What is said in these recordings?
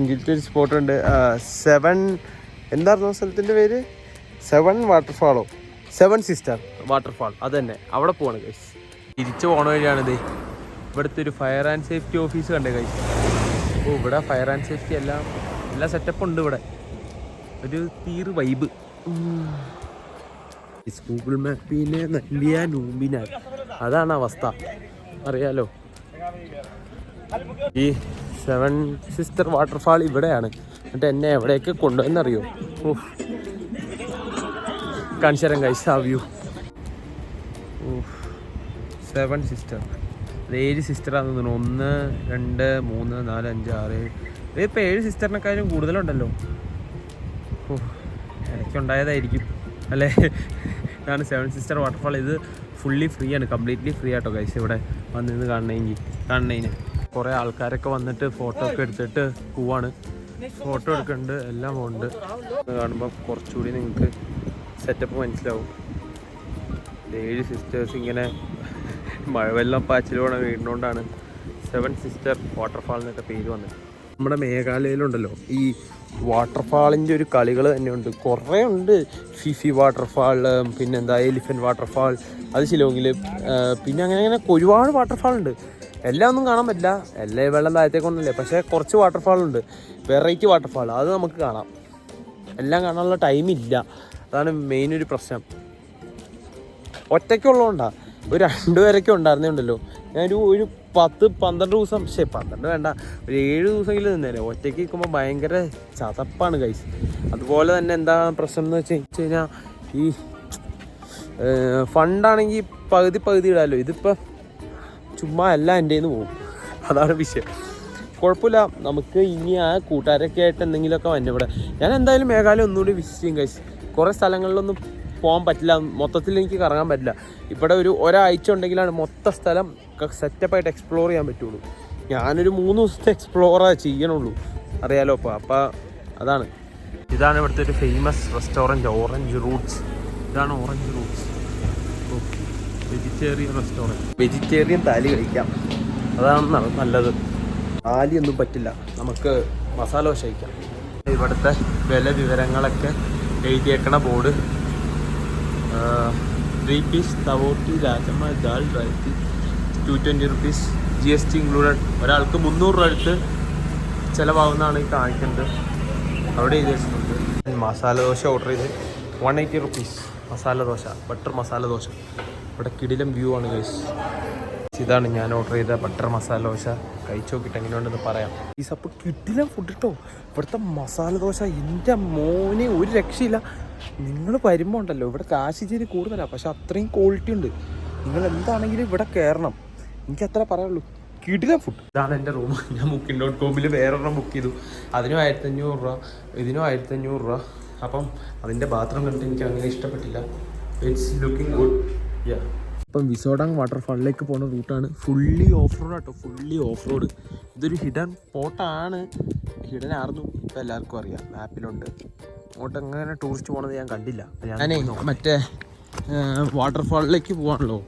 എങ്കിലത്തെ ഒരു സ്പോട്ടുണ്ട് സെവൻ എന്തായിരുന്നു സ്ഥലത്തിന്റെ പേര്? സെവൻ വാട്ടർഫാളോ സെവൻ സിസ്റ്റർ വാട്ടർഫാൾ അത് തന്നെ അവിടെ പോവാണ് കൈസ് തിരിച്ചു പോണ വഴിയാണിത് ഇവിടുത്തെ ഒരു ഫയർ ആൻഡ് സേഫ്റ്റി ഓഫീസ് കണ്ടേ കൈസ് ഓ ഇവിടെ ഫയർ ആൻഡ് സേഫ്റ്റി എല്ലാം എല്ലാ സെറ്റപ്പും ഉണ്ട് ഇവിടെ. ഒരു തീർ വൈബ് ഗൂഗിൾ മാപ്പിനെ നൽകിയ നൂമ്പിനാൽ അതാണ് അവസ്ഥ. അറിയാലോ? ഈ സെവൻ സിസ്റ്റർ വാട്ടർഫാൾ ഇവിടെയാണ്. എന്നിട്ട് എന്നെ എവിടേക്ക് കൊണ്ടുവന്നറിയോ കാണിച്ചു കൈസ് ആ വ്യൂ സെവൻ സിസ്റ്റർ അത് ഏഴ് സിസ്റ്ററാണെന്ന് തോന്നുന്നു. ഒന്ന് രണ്ട് മൂന്ന് നാല് അഞ്ച് ആറ് ഏഴ്. ഇതിപ്പോൾ ഏഴ് സിസ്റ്ററിനെക്കാളും കൂടുതലുണ്ടല്ലോ. ഓ ഇടയ്ക്കുണ്ടായതായിരിക്കും. അല്ലേ? ഇതാണ് സെവൻ സിസ്റ്റർ വാട്ടർഫാൾ ഇത് ഫുള്ളി ഫ്രീ ആണ്. കംപ്ലീറ്റ്ലി ഫ്രീ ആട്ടോ കൈസ് ഇവിടെ വന്നിരുന്ന് കാണണമെങ്കിൽ കാണണേന് കുറേ ആൾക്കാരൊക്കെ വന്നിട്ട് ഫോട്ടോ ഒക്കെ എടുത്തിട്ട് പോവാണ്. ഫോട്ടോ എടുക്കുന്നുണ്ട് എല്ലാം ഉണ്ട് കാണുമ്പോൾ കുറച്ചുകൂടി നിങ്ങൾക്ക് സെറ്റപ്പ് മനസ്സിലാവും. ഏഴ് സിസ്റ്റേഴ്സ് ഇങ്ങനെ മഴവെള്ളം പോണ വീടിനോണ്ടാണ് സെവൻ സിസ്റ്റർ വാട്ടർഫാൾ എന്നൊക്കെ പേര് വന്നത്. നമ്മുടെ മേഘാലയയിലുണ്ടല്ലോ ഈ വാട്ടർഫാളിന്റെ ഒരു കളികൾ തന്നെയുണ്ട്. കുറേ ഉണ്ട്. ഫിഫി വാട്ടർഫാൾ പിന്നെന്താ എലിഫന്റ് വാട്ടർഫാൾ അത് ശിലോങ്ങിൽ പിന്നെ അങ്ങനെ അങ്ങനെ ഒരുപാട് വാട്ടർഫാൾ ഉണ്ട്. എല്ലാം ഒന്നും കാണാൻ പറ്റില്ല. എല്ലാ വെള്ളം താഴത്തേക്കൊന്നുമില്ല പക്ഷേ കുറച്ച് വാട്ടർഫാൾ ഉണ്ട്. വെറൈറ്റി വാട്ടർഫാൾ അത് നമുക്ക് കാണാം. എല്ലാം കാണാനുള്ള ടൈമില്ല അതാണ് മെയിൻ ഒരു പ്രശ്നം. ഒറ്റയ്ക്കുള്ളതുകൊണ്ടാ. ഒരു രണ്ടുപേരൊക്കെ ഉണ്ടായിരുന്നേ ഉണ്ടല്ലോ ഞാനൊരു ഒരു പത്ത് പന്ത്രണ്ട് ദിവസം ശരി പന്ത്രണ്ട് വേണ്ട. ഒരു ഏഴ് ദിവസമെങ്കിലും നിന്നേരെ ഒറ്റയ്ക്ക് നിൽക്കുമ്പോൾ ഭയങ്കര ചതപ്പാണ് കൈസ് അതുപോലെ തന്നെ എന്താ പ്രശ്നം എന്ന് വെച്ച് കഴിഞ്ഞാൽ ഈ ഫണ്ടാണെങ്കിൽ പകുതി പകുതി ഇടാമല്ലോ ഇതിപ്പോൾ ചുമ്മാ അല്ല എന്റെ പോകും അതാണ് വിഷയം. കുഴപ്പമില്ല. നമുക്ക് ഇനി ആ കൂട്ടുകാരൊക്കെ ആയിട്ട് എന്തെങ്കിലുമൊക്കെ വന്നു ഇവിടെ. ഞാൻ എന്തായാലും മേഘാലയ ഒന്നുകൂടി വിസിറ്റ് ചെയ്യും കഴിച്ച് കുറേ സ്ഥലങ്ങളിലൊന്നും പോകാൻ പറ്റില്ല. മൊത്തത്തിൽ എനിക്ക് കറങ്ങാൻ പറ്റില്ല. ഇവിടെ ഒരു ഒരാഴ്ച ഉണ്ടെങ്കിലാണ് മൊത്തം സ്ഥലം സെറ്റപ്പായിട്ട് എക്സ്പ്ലോർ ചെയ്യാൻ പറ്റുള്ളൂ. ഞാനൊരു മൂന്ന് ദിവസത്തെ എക്സ്പ്ലോറാ ചെയ്യണുള്ളൂ. അറിയാലോ അപ്പോൾ അപ്പോൾ അതാണ്. ഇതാണ് ഇവിടുത്തെ ഒരു ഫേമസ് റെസ്റ്റോറന്റ് ഓറഞ്ച് റൂട്ട്സ് ഇതാണ് Orange Roots vegetarian restaurant vegetarian thali കഴിക്കാം. അതാണ് നല്ലത്. താലി ഒന്നും പറ്റില്ല. നമുക്ക് മസാല ദോശ കഴിക്കാം. ഇവിടുത്തെ വില വിവരങ്ങളൊക്കെ എഴുതിയേക്കണ ബോർഡ് ത്രീ പീസ് തവോട്ടി rajma dal റൈറ്റി two twenty rupees G S T included ഒരാൾക്ക് മുന്നൂറ് രൂപ അടുത്ത് ചിലവാകുന്നതാണ് ഈ കാണിക്കുന്നത്. അവിടെ എഴുതി വെച്ചിട്ടുണ്ട് മസാല ദോശ ഓർഡർ ചെയ്ത് one eighty rupees masala dosa butter masala dosa. ഇവിടെ കിടിലം വ്യൂ ആണ് ഗൈസ് ഇതാണ് ഞാൻ ഓർഡർ ചെയ്ത ബട്ടർ മസാല ദോശ. കഴിച്ചു നോക്കിയിട്ട് എങ്ങനെയുണ്ടെന്ന് പറയാം. ഈ സപ്പ് കിടിലം ഫുഡ് കിട്ടോ ഇവിടുത്തെ മസാല ദോശ എന്റെ മോനെ ഒരു രക്ഷയില്ല. നിങ്ങൾ വരുമ്പോൾ ഉണ്ടല്ലോ ഇവിടെ കാശ് ഇച്ചിരി കൂടുതലാണ് പക്ഷെ അത്രയും ക്വാളിറ്റി ഉണ്ട്. നിങ്ങൾ എന്താണെങ്കിലും ഇവിടെ കയറണം എനിക്ക് അത്ര പറയുള്ളൂ കിടിലം ഫുഡ് ഇതാണ് എന്റെ റൂം ഞാൻ ബുക്കിംഗ് ഡോട്ട് കോമിൽ വേറൊരെണ്ണം ബുക്ക് ചെയ്തു. അതിനും ആയിരത്തഞ്ഞൂറ് രൂപ ഇതിനും ആയിരത്തഞ്ഞൂറ് രൂപ. അപ്പം അതിന്റെ ബാത്റൂം കണ്ടിട്ട് എനിക്ക് അങ്ങനെ ഇഷ്ടപ്പെട്ടില്ല. ഇറ്റ്സ് ലുക്കിംഗ് ഗുഡ് യാ ഇപ്പം വിസോഡാങ് വാട്ടർഫാളിലേക്ക് പോകുന്ന റൂട്ടാണ് fully off road auto fully off road ഇതൊരു ഹിഡൻ സ്പോട്ടാണ് ഹിഡൻ ആയിരുന്നു ഇപ്പം എല്ലാവർക്കും അറിയാം. മാപ്പിലുണ്ട് അങ്ങോട്ട് എങ്ങനെ ടൂറിസ്റ്റ് പോകണത് ഞാൻ കണ്ടില്ല. ഞാനേ മറ്റേ വാട്ടർഫാളിലേക്ക് പോകാണല്ലോ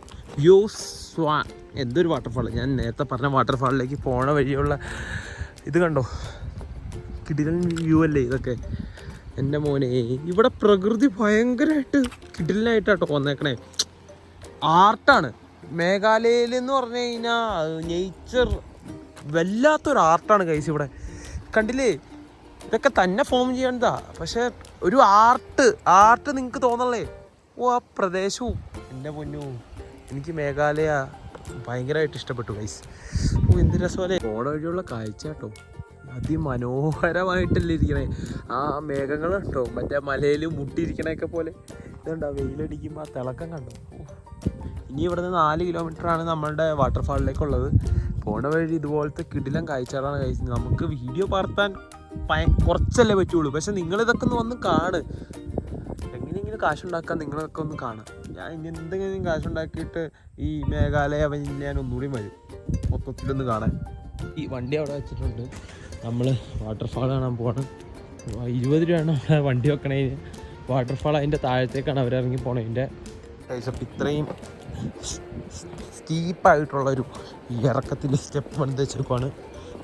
യോ സ്വാ എന്തൊരു വാട്ടർഫാൾ ഞാൻ നേരത്തെ പറഞ്ഞ വാട്ടർഫാളിലേക്ക് പോണ വഴിയുള്ള ഇത് കണ്ടോ? കിടിലൻ വ്യൂ അല്ലേ ഇതൊക്കെ? എന്റെ മോനെ ഇവിടെ പ്രകൃതി ഭയങ്കരമായിട്ട് കിടിലായിട്ടാട്ടോ വന്നേക്കണേ. ആർട്ടാണ്? മേഘാലയയിൽ എന്ന് പറഞ്ഞു കഴിഞ്ഞാൽ നേച്ചർ വല്ലാത്തൊരു ആർട്ടാണ് കൈസ് ഇവിടെ. കണ്ടില്ലേ? ഇതൊക്കെ തന്നെ ഫോം ചെയ്യേണ്ടതാ. പക്ഷെ ഒരു ആർട്ട് ആർട്ട് നിങ്ങൾക്ക് തോന്നല്ലേ ഓ ആ പ്രദേശവും. എന്റെ പൊന്നു എനിക്ക് മേഘാലയ ഭയങ്കരമായിട്ട് ഇഷ്ടപ്പെട്ടു ഗൈസ് ഓ എന്ത് രസമല്ലേ ഓട വഴിയുള്ള കാഴ്ച കേട്ടോ അതിമനോഹരമായിട്ടല്ലേ ഇരിക്കണേ. ആ മേഘങ്ങൾ കേട്ടോ മറ്റേ മലയിൽ മുട്ടിയിരിക്കണൊക്കെ പോലെ. ഇതുണ്ടോ? വെയിലടിക്കുമ്പോൾ ആ തിളക്കം കണ്ടോ? ഇനി ഇവിടെ നിന്ന് നാല് കിലോമീറ്റർ ആണ് നമ്മളുടെ വാട്ടർഫാളിലേക്കുള്ളത്. പോണ വഴി ഇതുപോലത്തെ കിടിലം കാഴ്ചകളാണ് കഴിച്ചത് നമുക്ക് വീഡിയോ പകർത്താൻ കുറച്ചല്ലേ പറ്റുള്ളൂ. പക്ഷെ നിങ്ങൾ ഇതൊക്കെ ഒന്ന് വന്ന് കാണ്. എങ്ങനെയെങ്കിലും കാശുണ്ടാക്കാൻ നിങ്ങളൊക്കെ ഒന്ന് കാണാം. ഞാൻ ഇനി എന്തെങ്കിലും കാശുണ്ടാക്കിയിട്ട് ഈ മേഘാലയ ഞാൻ ഒന്നുകൂടി വരും. മൊത്തത്തിലൊന്ന് കാണാൻ. ഈ വണ്ടി അവിടെ വെച്ചിട്ടുണ്ട്. നമ്മൾ വാട്ടർഫാൾ കാണാൻ പോവാണ്. ഇരുപത് രൂപയാണ് നമ്മളെ വണ്ടി വെക്കണതിന് വാട്ടർഫാൾ അതിന്റെ താഴത്തേക്കാണ് അവരിറങ്ങി പോണതിന്റെ അപ്പം ഇത്രയും സ്റ്റീപ്പായിട്ടുള്ളൊരു ഇറക്കത്തിന്റെ സ്റ്റെപ്പ് പണിത് വെച്ചേക്കുവാണ്.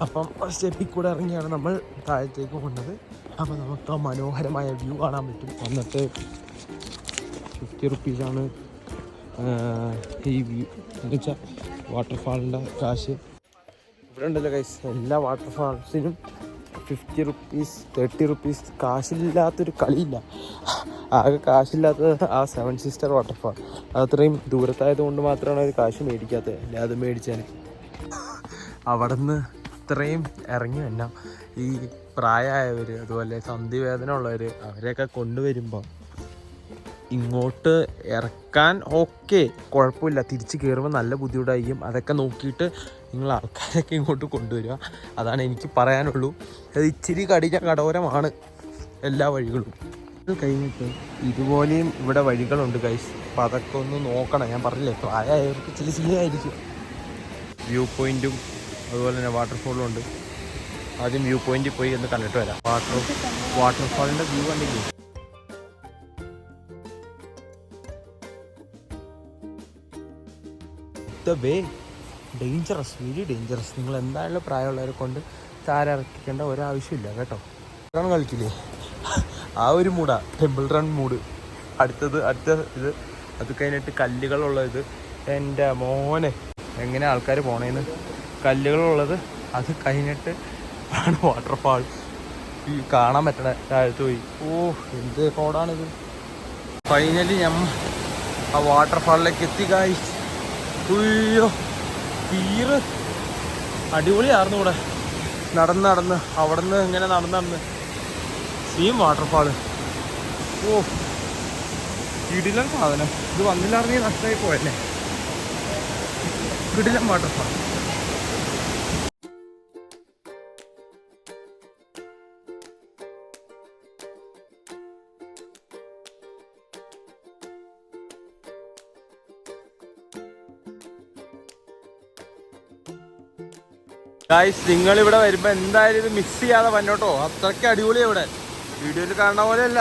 അപ്പം സ്റ്റെപ്പിൽ കൂടെ ഇറങ്ങിയാണ് നമ്മൾ താഴത്തേക്ക് പോകുന്നത്. അപ്പോൾ നമുക്ക് ആ മനോഹരമായ വ്യൂ കാണാൻ പറ്റും. വന്നിട്ട് ഫിഫ്റ്റി റുപ്പീസാണ് ഈ വ്യൂ എന്ന് വെച്ചാൽ വാട്ടർഫാളിന്റെ കാശ്. ഇവിടെ ഉണ്ടല്ലോ കൈസ് എല്ലാ വാട്ടർ ഫാൾസിനും ഫിഫ്റ്റി റുപ്പീസ് തേർട്ടി റുപ്പീസ് കാശില്ലാത്തൊരു കളിയില്ല. ആകെ കാശില്ലാത്തത് ആ സെവൻ സിസ്റ്റർ വാട്ടർഫാൾ അത്രയും ദൂരത്തായത് കൊണ്ട് മാത്രമാണ് അവർ കാശ് മേടിക്കാത്തത്. അല്ലേ? അത് മേടിച്ചാൽ അവിടെ നിന്ന് ഇത്രയും ഇറങ്ങി വന്ന ഈ പ്രായമായവർ അതുപോലെ സന്ധി വേദന ഉള്ളവർ അവരെയൊക്കെ കൊണ്ടുവരുമ്പോൾ ഇങ്ങോട്ട് ഇറക്കാൻ ഓക്കെ കുഴപ്പമില്ല. തിരിച്ച് കയറുമ്പോൾ നല്ല ബുദ്ധിമുട്ടായിരിക്കും. അതൊക്കെ നോക്കിയിട്ട് നിങ്ങൾ ആൾക്കാരൊക്കെ ഇങ്ങോട്ട് കൊണ്ടുവരിക. അതാണ് എനിക്ക് പറയാനുള്ളൂ. അത് ഇച്ചിരി കടിഞ്ഞ കടോരമാണ് എല്ലാ വഴികളും. ഇത് കഴിഞ്ഞിട്ട് ഇതുപോലെയും ഇവിടെ വഴികളുണ്ട് കൈസ് അപ്പം അതൊക്കെ ഒന്ന് നോക്കണം. ഞാൻ പറഞ്ഞില്ലേ പ്രായമായവർക്ക് ചില ശീലമായിരിക്കും വ്യൂ പോയിന്റും അതുപോലെ തന്നെ വാട്ടർഫോളും ഉണ്ട്. ആദ്യം വ്യൂ പോയിന്റിൽ പോയി ഒന്ന് കണ്ടിട്ട് വരാം. വാട്ടർ വാട്ടർഫാളിന്റെ വ്യൂ കണ്ടില്ലേ? വേ ഡേഞ്ചറസ് വെരി ഡേഞ്ചറസ് നിങ്ങൾ എന്തായാലും പ്രായമുള്ളവരെ കൊണ്ട് താരക്കിക്കേണ്ട ഒരാവശ്യമില്ല കേട്ടോ. റൺ കളിക്കില്ലേ? ആ ഒരു മൂടാ. ടെമ്പിൾ റൺ മൂഡ് അടുത്തത് അടുത്ത ഇത്. അത് കഴിഞ്ഞിട്ട് കല്ലുകളുള്ള ഇത്. എന്റെ മോനെ എങ്ങനെ ആൾക്കാർ പോണേന്ന്. കല്ലുകളുള്ളത് അത് കഴിഞ്ഞിട്ട് ആണ് വാട്ടർഫാൾ ഈ കാണാൻ പറ്റണ താഴത്ത് പോയി. ഓ എന്ത് റോഡാണിത് ഫൈനലി ഞമ്മ ആ വാട്ടർഫാളിലേക്ക് എത്തി കായ് ഉയ്യോ. തീര് അടിപൊളിയായിരുന്നു ഇവിടെ. നടന്ന് നടന്ന്. അവിടെ നിന്ന് ഇങ്ങനെ നടന്ന് നടന്ന്. സെയിം വാട്ടർഫാൾ ഓ. കിടിലൻ സാധനം. ഇത് വന്നില്ലായിരുന്നെങ്കിൽ നഷ്ടമായി പോയല്ലേ? കിടിലൻ വാട്ടർഫാൾ ഗായ്സ് നിങ്ങൾ ഇവിടെ വരുമ്പോൾ എന്തായാലും ഇത് മിസ് ചെയ്യാതെ വന്നോട്ടോ അത്രയ്ക്ക് അടിപൊളിയാണ് ഇവിടെ. വീഡിയോയിൽ കാണുന്ന പോലെയല്ല.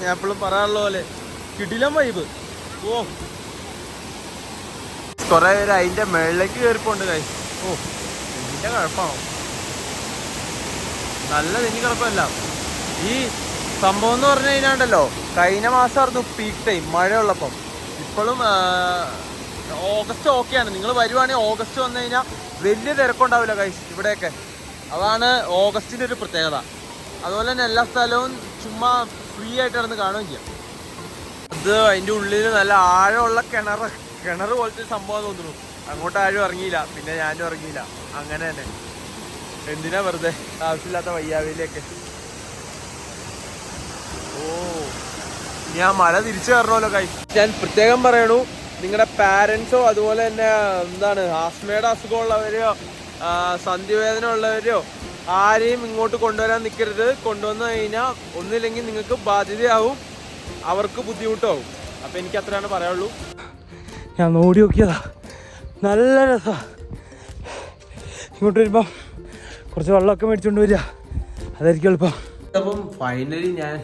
ഞാൻ എപ്പോഴും പറയാനുള്ള പോലെ. കിടിലം വൈബ് ഓ. കൊറേ പേര് അതിന്റെ മേളിലേക്ക് കയറിപ്പോണ്ട് ഗായ്സ് ഓ എന്റെ കുഴപ്പമാണോ? നല്ല തെന്നി കുഴപ്പമില്ല. ഈ സംഭവം എന്ന് പറഞ്ഞു കഴിഞ്ഞാണ്ടല്ലോ കഴിഞ്ഞ മാസമായിരുന്നു പീക്ക് ടൈം മഴയുള്ളപ്പം. ഇപ്പോഴും ഓഗസ്റ്റ് ഓക്കെയാണ് നിങ്ങൾ വരുവാണെങ്കിൽ ഓഗസ്റ്റ് വന്നു കഴിഞ്ഞാൽ വലിയ തിരക്കുണ്ടാവില്ല കൈസ് ഇവിടെയൊക്കെ. അതാണ് ഓഗസ്റ്റിന്റെ ഒരു പ്രത്യേകത. അതുപോലെ തന്നെ എല്ലാ സ്ഥലവും ചുമ്മാ ഫ്രീ ആയിട്ട് നടന്ന് കാണുകയും ചെയ്യാം. അത് അതിന്റെ ഉള്ളിൽ നല്ല ആഴമുള്ള കിണർ കിണർ പോലത്തെ സംഭവം തോന്നുന്നു. അങ്ങോട്ട് ആരും ഇറങ്ങിയില്ല പിന്നെ ഞാനും ഇറങ്ങിയില്ല. അങ്ങനെ തന്നെ. എന്തിനാ വെറുതെ ആവശ്യമില്ലാത്ത വയ്യാവിലൊക്കെ ഓ ഞാൻ മല തിരിച്ചു കയറണമല്ലോ കൈ ഞാൻ പ്രത്യേകം പറയണു നിങ്ങളുടെ പാരൻസോ അതുപോലെ തന്നെ എന്താണ് ആസ്മയുടെ അസുഖമുള്ളവരെയോ സന്ധിവേദന ഉള്ളവരെയോ ആരെയും ഇങ്ങോട്ട് കൊണ്ടുവരാൻ നിൽക്കരുത് കൊണ്ടുവന്നു കഴിഞ്ഞാൽ ഒന്നില്ലെങ്കിൽ നിങ്ങൾക്ക് ബാധ്യതയാവും അവർക്ക് ബുദ്ധിമുട്ടാവും. അപ്പം എനിക്ക് അത്രയാണ് പറയാനുള്ളൂ. ഞാൻ ഓടി നോക്കിയതാ. നല്ല രസമാണ് ഇങ്ങോട്ട് വരുമ്പം കുറച്ച് വെള്ളമൊക്കെ മേടിച്ചുകൊണ്ട് വരിക. അതായിരിക്കും എളുപ്പം. അപ്പം ഫൈനലി ഞാൻ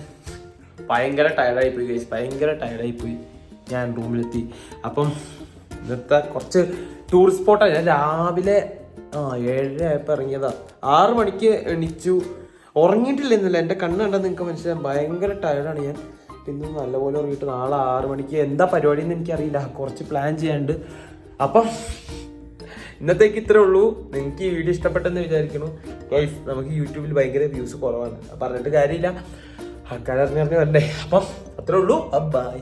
ഭയങ്കര ടയർഡായി പോയി ഭയങ്കര ടയർഡായി പോയി ഞാൻ റൂമിലെത്തി. അപ്പം ഇന്നത്തെ കുറച്ച് ടൂറിസ്റ്റ് സ്പോട്ടാണ് ഞാൻ രാവിലെ ആ ഏഴര ആയപ്പോൾ ഇറങ്ങിയതാ. ആറ് മണിക്ക് എണീച്ചു. ഉറങ്ങിയിട്ടില്ല ഇന്നലെ. എന്റെ കണ്ണ് കണ്ടാൽ നിങ്ങൾക്ക് മനസ്സിലായി ഭയങ്കര ടയർഡാണ് ഞാൻ. പിന്നെ നല്ലപോലെ ഉറങ്ങിയിട്ട് നാളെ ആറ് മണിക്ക് എന്താ പരിപാടി എന്ന് എനിക്കറിയില്ല. കുറച്ച് പ്ലാൻ ചെയ്യാണ്ട് അപ്പം ഇന്നത്തേക്ക് ഇത്രേ ഉള്ളൂ. നിങ്ങൾക്ക് ഈ വീഡിയോ ഇഷ്ടപ്പെട്ടെന്ന് വിചാരിക്കുന്നു. ഗൈസ് നമുക്ക് യൂട്യൂബിൽ ഭയങ്കര വ്യൂസ് കുറവാണ്. പറഞ്ഞിട്ട് കാര്യമില്ല. ആൾക്കാർ അറിഞ്ഞറിഞ്ഞ് വരണ്ടേ. അപ്പം അത്രേ ഉള്ളൂ. ബൈ